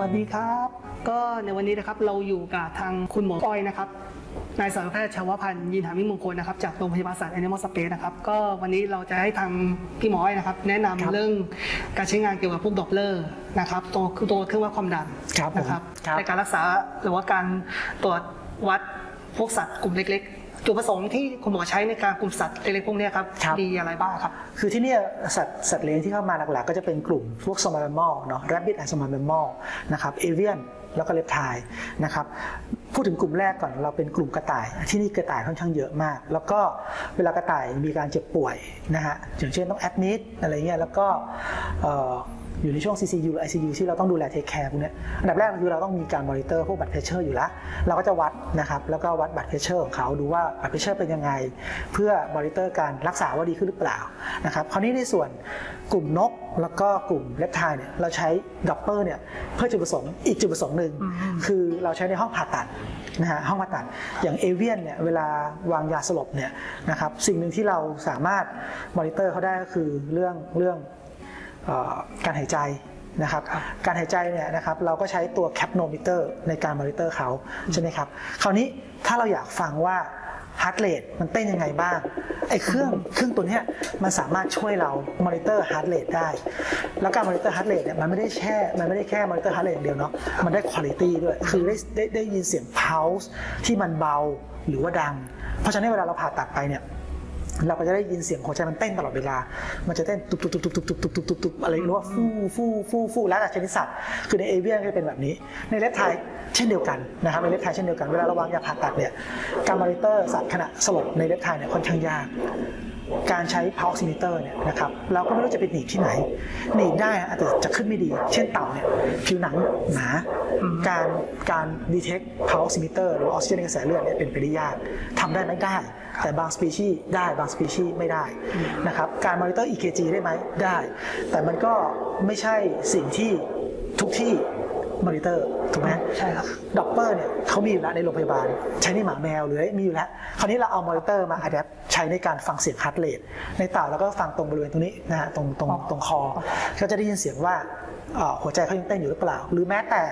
วัสดีครับ ก็ในวันนี้นะครับเราอยู่กับทางคุณหมออ้อยนะครับนายสัตวแพทย์ชาวพันธ์ยินหามิมงคลนะครับจากโรงพยาบาลสัตว์ Animal Space นะครับก็วันนี้เราจะให้ทางพี่หมออ้อยนะครับแนะนำครับเรื่องการใช้งานเกี่ยวกับพวกดอปเลอร์นะครับตัวคือตัวเครื่องวัดความดันครับผมนะครับครับ ในการรักษาหรือว่าการตรวจวัดพวกสัตว์กลุ่มเล็กๆ จุดประสงค์ที่คุณหมอใช้ในการกลุ่มสัตว์เล็กๆพวกเนี้ยครับครับ มีอะไรบ้างครับ คือที่เนี่ยสัตว์สัตว์เลี้ยงที่เข้ามาหลักๆ ก็จะเป็นกลุ่มพวก small mammal เนาะ rabbit and small mammal นะครับ avian แล้วก็ reptile นะครับพูดถึงกลุ่มแรกก่อนเราเป็นกลุ่มกระต่าย ที่นี่กระต่ายค่อนข้างเยอะมาก แล้วก็เวลากระต่ายมีการเจ็บป่วยนะฮะอย่างเช่นต้องแอดมิดอะไรเงี้ยแล้วก็เอ่อ อยู่ในช่วง CCU หรือ ICU ที่เราต้องดูแลเทคแคร์พวกเนี้ยอันดับแรกคือเราต้องมีการมอนิเตอร์พวกบัตรเพชเชอร์อยู่แล้ว เราก็จะวัดนะครับ แล้วก็วัดบัตรเพชเชอร์ของเขาดูว่าบัตรเพชเชอร์เป็นยังไง เพื่อมอนิเตอร์การรักษาว่าดีขึ้นหรือเปล่านะครับคราวนี้ในส่วนกลุ่มนกแล้วก็กลุ่มเลปไทเนี่ยเราใช้ดับเปอร์เนี่ยเพื่อจุดประสงค์อีกจุดประสงค์หนึ่งอืมคือเราใช้ในห้องผ่าตัดนะฮะห้องผ่าตัดอย่างเอเวียนเนี่ยเวลาวางยาสลบเนี่ยนะครับสิ่งหนึ่งที่เราสามารถมอนิเตอร์เขาได้ก็คือเรื่องเรื่องเออ การหายใจนะครับครับ การหายใจเนี่ยนะครับเราก็ใช้ตัวแคปโนมิเตอร์ในการมอนิเตอร์เขาใช่ไหมครับ คราวนี้ถ้าเราอยากฟังว่าฮาร์ดเรทมันเต้นยังไงบ้างไอ้เครื่องเครื่องตัวเนี้ยมันสามารถช่วยเรามอนิเตอร์ฮาร์ดเรทได้ แล้วการมอนิเตอร์ฮาร์ดเรทเนี่ยมันไม่ได้แค่มันไม่ได้แค่มอนิเตอร์ฮาร์ดเรทอย่างเดียวเนาะมันได้คุณภาพด้วยคือได้ได้ได้ยินเสียง pulse ที่มันเบาหรือว่าดัง เพราะฉะนั้นเวลาเราผ่าตัดไปเนี่ย เราก็จะได้ยินเสียงหัวใจมันเต้นตลอดเวลา มันจะเต้นตุบตุบตุบตุบตุบตุบตุบตุบตุบตุบอะไรหรือว่าฟู่ฟู่ฟู่ฟู่แล้วแต่ชนิดสัตว์ คือในเอเวียนก็จะเป็นแบบนี้ ในเลปไทยเช่นเดียวกันนะครับ ในเลปไทยเช่นเดียวกัน เวลาเราวางยาผ่าตัดเนี่ย การมอนิเตอร์สัตว์ขณะสลบในเลปไทยเนี่ยค่อนข้างยากการใช้ pulse meter เนี่ยนะครับเราก็ไม่รู้จะไปหนีบที่ไหน หนีบได้อาจจะจะขึ้นไม่ดี เช่นเต่าเนี่ยผิวหนังหนาการการ detect pulse meter หรือออกซิเจนในกระแสเลือดเนี่ยเป็นไปได้ยากทำได้ไหมได้ แต่บางสปีชีส์ได้บางสปีชีส์ไม่ได้นะครับการมอนิเตอร์ EKG ได้ไหมได้ แต่มันก็ไม่ใช่สิ่งที่ทุกที่มอนิเตอร์ถูกไหมใช่ครับด็อปเปอร์เนี่ยเขามีอยู่แล้วในโรงพยาบาล ใช้ในหมาแมวหรือมีอยู่แล้วคราวนี้เราเอามอนิเตอร์มาอัดแอปใช้ในการฟังเสียงฮาร์ดเรทในเต่าแล้วก็ฟังตรงบริเวณตรงนี้นะฮะตรงตรงอ๋อตรงคอก็จะได้ยินเสียงว่าเอ่อหัวใจเขายังเต้นอยู่หรือเปล่า หรือแม้แต่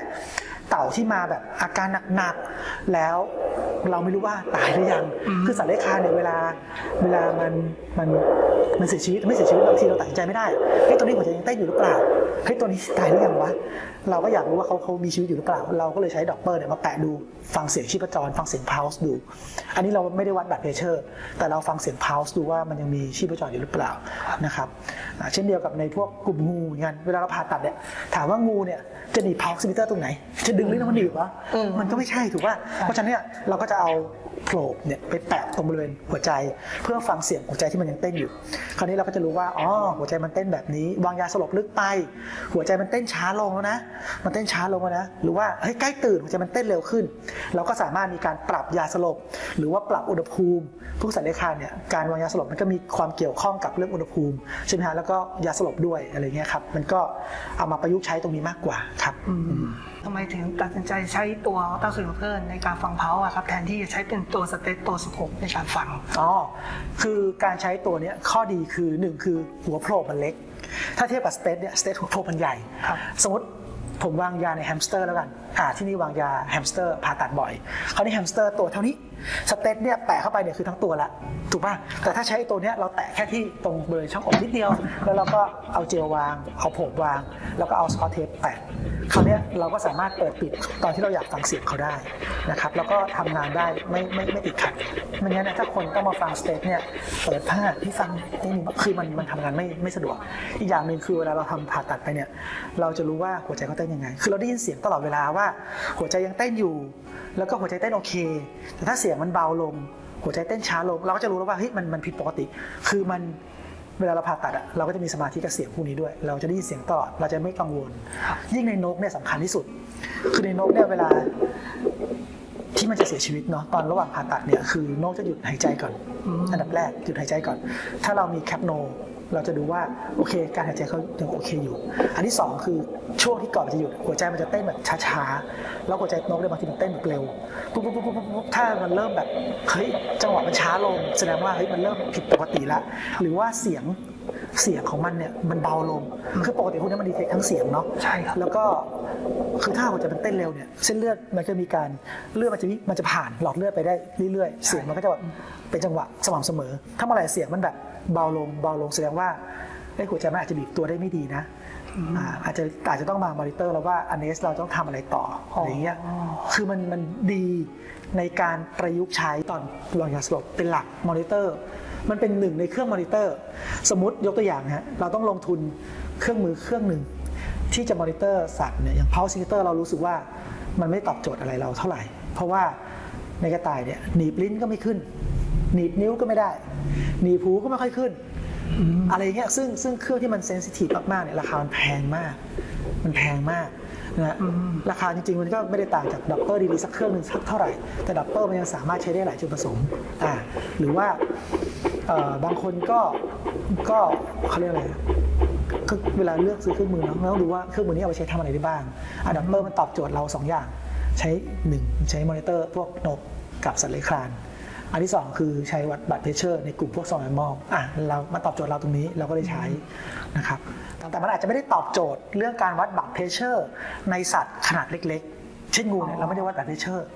เต่าที่มาแบบอาการหนักๆแล้วเราไม่รู้ว่าตายหรือยัง คือสัตว์เลื้อยคลานเนี่ยเวลาเวลามันมันมันเสียชีวิตไม่เสียชีวิตบางทีเราตัดสินใจไม่ได้เฮ้ยตัวนี้หัวใจยังเต้นอยู่หรือเปล่าเฮ้ยตัวนี้ตายหรือยังวะเราก็อยากรู้ว่าเขาเขามีชีวิตอยู่หรือเปล่า เราก็เลยใช้ด็อปเปอร์เนี่ยมาแปะดูฟังเสียงชีพจร ฟังเสียงพาวส์ดู อันนี้เราไม่ได้วัดบัตรเพเชอร์ แต่เราฟังเสียงพาวส์ดูว่ามันยังมีชีพจรอยู่หรือเปล่านะครับอ่าเช่นเดียวกับในพวกกลุ่มงูเหมือนกันเวลาเราผ่าตัดเนี่ยถามว่างูเนี่ยจะหนีพาวส์มิเตอร์ตรงไหนจะดึงหรือมันหนีบวะเออมันก็ไม่ใช่ถูกป่ะเพราะฉะนั้นเนี่ยเราก็จะเอา โผล่เนี่ยไปแปะตรงบริเวณหัวใจ เพื่อฟังเสียงหัวใจที่มันยังเต้นอยู่ คราวนี้เราก็จะรู้ว่าอ๋อหัวใจมันเต้นแบบนี้ วางยาสลบลึกไป หัวใจมันเต้นช้าลงแล้วนะ มันเต้นช้าลงแล้วนะ หรือว่าเฮ้ยใกล้ตื่นหัวใจมันเต้นเร็วขึ้น เราก็สามารถมีการปรับยาสลบ หรือว่าปรับอุณหภูมิพวกสัตว์เลื้อยคลานเนี่ยการวางยาสลบมันก็มีความเกี่ยวข้องกับเรื่องอุณหภูมิใช่ไหมฮะแล้วก็ยาสลบด้วยอะไรเงี้ยครับมันก็เอามาประยุกต์ใช้ตรงนี้มากกว่าครับทำไมถึงตัดสินใจใช้ตัวอัลตราซาวด์เพิ่ในการฟังเพาอะครับแทนที่จะใช้เป็นตัวสเตตตัว16 ในการฟังอ๋อคือการใช้ตัวเนี้ยข้อดีคือหนึ่งคือหัวโผล่มันเล็ก ถ้าเทียบกับสเตทเนี่ยสเตทหัวโผล่มันใหญ่ครับสมมติผมวางยาในแฮมสเตอร์แล้วกัน อ่าที่นี่วางยาแฮมสเตอร์ผ่าตัดบ่อยคราวนี้แฮมสเตอร์ตัวเท่านี้ สเตทเนี่ยแปะเข้าไปเนี่ยคือทั้งตัวละถูกป่ะแต่ถ้าใช้ตัวเนี้ยเราแตะแค่ที่ตรงบริเวณช่องอกนิดเดียว แล้วเราก็เอาเจลวาง เอาผมวาง แล้วก็เอาสกอตเทปแปะคราวนี้เราก็สามารถเปิดปิดตอนที่เราอยากฟังเสียงเขาได้นะครับแล้วก็ทำงานได้ไม่ไม่ไม่ติดขัดไม่งั้นถ้าคนต้องมาฟังสเตทเนี่ยเปิดผ้าที่ฟังนี่คือมันมันทำงานไม่ไม่สะดวก อีกอย่างหนึ่งคือเวลาเราทำผ่าตัดไปเนี่ยเราจะรู้ว่าหัวใจเขาเต้นยังไง คือเราได้ยินเสียงตลอดเวลาว่า หัวใจยังเต้นอยู่ แล้วก็หัวใจเต้นโอเค แต่ถ้าเสียงมันเบาลง หัวใจเต้นช้าลง เราก็จะรู้แล้วว่าเฮ้ยมันมันผิดปกติ คือมันเวลาเราผ่าตัดอะเราก็จะมีสมาธิกับเสียงพวกนี้ด้วย เราจะได้ยินเสียงตลอด เราจะไม่กังวล ยิ่งในนกเนี่ยสำคัญที่สุด คือในนกเนี่ยเวลาที่มันจะเสียชีวิตเนาะตอนระหว่างผ่าตัดเนี่ยคือนกจะหยุดหายใจก่อนอืมอันดับแรกหยุดหายใจก่อน ถ้าเรามีแคปโน เราจะดูว่าโอเค การหายใจเขายังโอเคอยู่ อันที่สองคือช่วงที่ก่อนจะหยุดหัวใจมันจะเต้นแบบช้าๆแล้วหัวใจนกเนี่ยบางทีมันเต้นแบบเร็วปุ๊บปุ๊บปุ๊บปุ๊บถ้ามันเริ่มแบบเฮ้ยจังหวะมันช้าลงแสดงว่าเฮ้ยมันเริ่มผิดปกติละหรือว่าเสียง เสียงของมันเนี่ยมันเบาลงคือปกติพวกนี้มันดีเทคทั้งเสียงเนาะใช่ครับแล้วก็คือถ้าหัวใจมันเต้นเร็วเนี่ยเส้นเลือดมันจะมีการเลือดมันจะมีมันจะผ่านหลอดเลือดไปได้เรื่อยๆ เสียงมันก็จะแบบเป็นจังหวะสม่ำเสมอ ถ้าเมื่อไหร่เสียงมันแบบเบาลงเบาลงแสดงว่าไอ้หัวใจมันอาจจะบีบตัวได้ไม่ดีนะา อาจจะอาจจะต้องมามอนิเตอร์แล้วว่าอันนี้เราต้องทำอะไรต่ออะไรอย่างเงี้ยคือมันมันดีในการประยุกต์ใช้ตอนวางยาสลบเป็นหลักมอนิเตอร์ มันเป็นหนึ่งในเครื่องมอนิเตอร์ สมมติยกตัวอย่างนะฮะเราต้องลงทุนเครื่องมือเครื่องหนึ่งที่จะมอนิเตอร์สัตว์เนี่ยอย่าง pulse oximeter เรารู้สึกว่ามันไม่ตอบโจทย์อะไรเราเท่าไหร่ เพราะว่าในกระต่ายเนี่ยหนีบลิ้นก็ไม่ขึ้น หนีบนิ้วก็ไม่ได้ หนีบหูก็ไม่ค่อยขึ้น อะไรเงี้ยซึ่งซึ่งเครื่องที่มันเซนซิทีฟมากๆเนี่ยราคามันแพงมาก มันแพงมากนะฮะราคาจริงๆ มันก็ไม่ได้ต่างจากดับเบิลดีๆสักเครื่องหนึ่งสักเท่าไหร่ แต่ดับเบิลมันยังสามารถใช้ได้หลายจุดผสมอ่าหรือว่าเอ่อบางคนก็ก็เขาเรียกอะไรก็เวลาเลือกซื้อเครื่องมือเนาะเราต้องดูว่าเครื่องมือนี้เอาไปใช้ทำอะไรได้บ้างอะดับเบิลมันตอบโจทย์เราสองอย่าง ใช้หนึ่งใช้มอนิเตอร์พวกนกกับสัตว์เลื้อยคลาน อันที่สองคือใช้วัดบัตรเพชเชอร์ในกลุ่มพวกซองแอมอลอะเรามาตอบโจทย์เราตรงนี้เราก็ได้ใช้นะครับแต่มันอาจจะไม่ได้ตอบโจทย์เรื่องการวัดบัตรเพชเชอร์ในสัตว์ขนาดเล็กๆ เช่นงูเนี่ยเราไม่ได้วัดบัตเพชเชอร์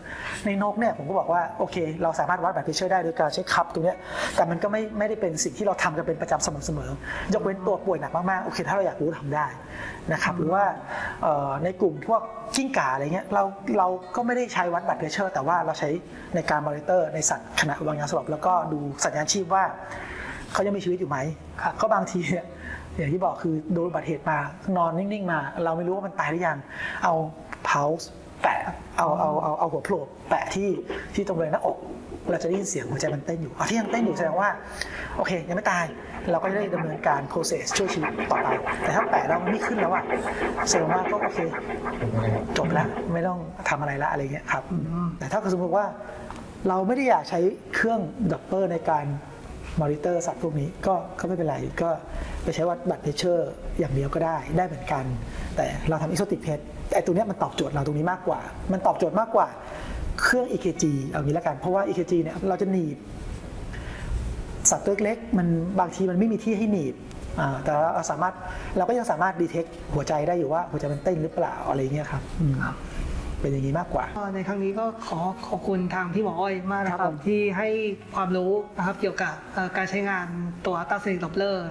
ในนกเนี่ยผมก็บอกว่าโอเค เราสามารถวัดบัตเพชเชอร์ได้โดยการใช้คัพตรงเนี้ยแต่มันก็ไม่ไม่ได้เป็นสิ่งที่เราทำกันเป็นประจำสม่ำเสมอยกเว้นตัวป่วยหนักมากๆโอเคถ้าเราอยากรู้ทำได้นะครับหรือว่าเอ่อในกลุ่มพวกกิ้งก่าอะไรเงี้ยเราเราก็ไม่ได้ใช้วัดบัตเพชเชอร์แต่ว่าเราใช้ในการมอนิเตอร์ในสัตว์ขณะวางยาสลบแล้วก็ดูสัญญาณชีพว่าเขายังมีชีวิตอยู่ไหมเพราะบางทีเนี่ยอย่างที่บอกคือโดนอุบัติเหตุมานอนนิ่งๆมา เราไม่รู้ว่ามันตายหรือยังเอาเพาส์ แปะเอาเอาเอาเอาหัวโผล่แปะที่ที่ตรงบริเวณหน้าอก เราจะได้ยินเสียงหัวใจมันเต้นอยู่อ๋อที่ยังเต้นอยู่แสดงว่าโอเค ยังไม่ตายเราก็จะได้ดำเนินการ process ช่วยชีวิตต่อไป แต่ถ้าแปะแล้วมันไม่ขึ้นแล้วอะแสดงว่าก็โอเคจบแล้วไม่ต้องทำอะไรละอะไรเงี้ยครับแต่ถ้าสมมติว่าเราไม่ได้อยากใช้เครื่องดับเบิลในการมอนิเตอร์สัตว์พวกนี้ก็ก็ไม่เป็นไรก็ ไปใช้วัดบัตรเพชเชอร์อย่างเดียวก็ได้ได้เหมือนกัน แต่เราทำอิโซติกเพชไอ้ตัวเนี้ยมันตอบโจทย์เราตรงนี้มากกว่า มันตอบโจทย์มากกว่าเครื่อง EKG เอางี้ละกัน เพราะว่า EKG เนี่ยเราจะหนีบ สัตว์ตัวเล็กๆมันบางทีมันไม่มีที่ให้หนีบอ่าแต่เราสามารถเราก็ยังสามารถดีเทคหัวใจได้อยู่ว่าหัวใจมันเต้นหรือเปล่าอะไรเงี้ยครับอืมเป็นอย่างนี้มากกว่าก็ในครั้งนี้ก็ขอขอบคุณทางพี่หมออ้อยมากนะครับครับผมที่ให้ความรู้นะครับเกี่ยวกับเอ่อการใช้งานตัวอัลตราเซนิกดอปเลอร์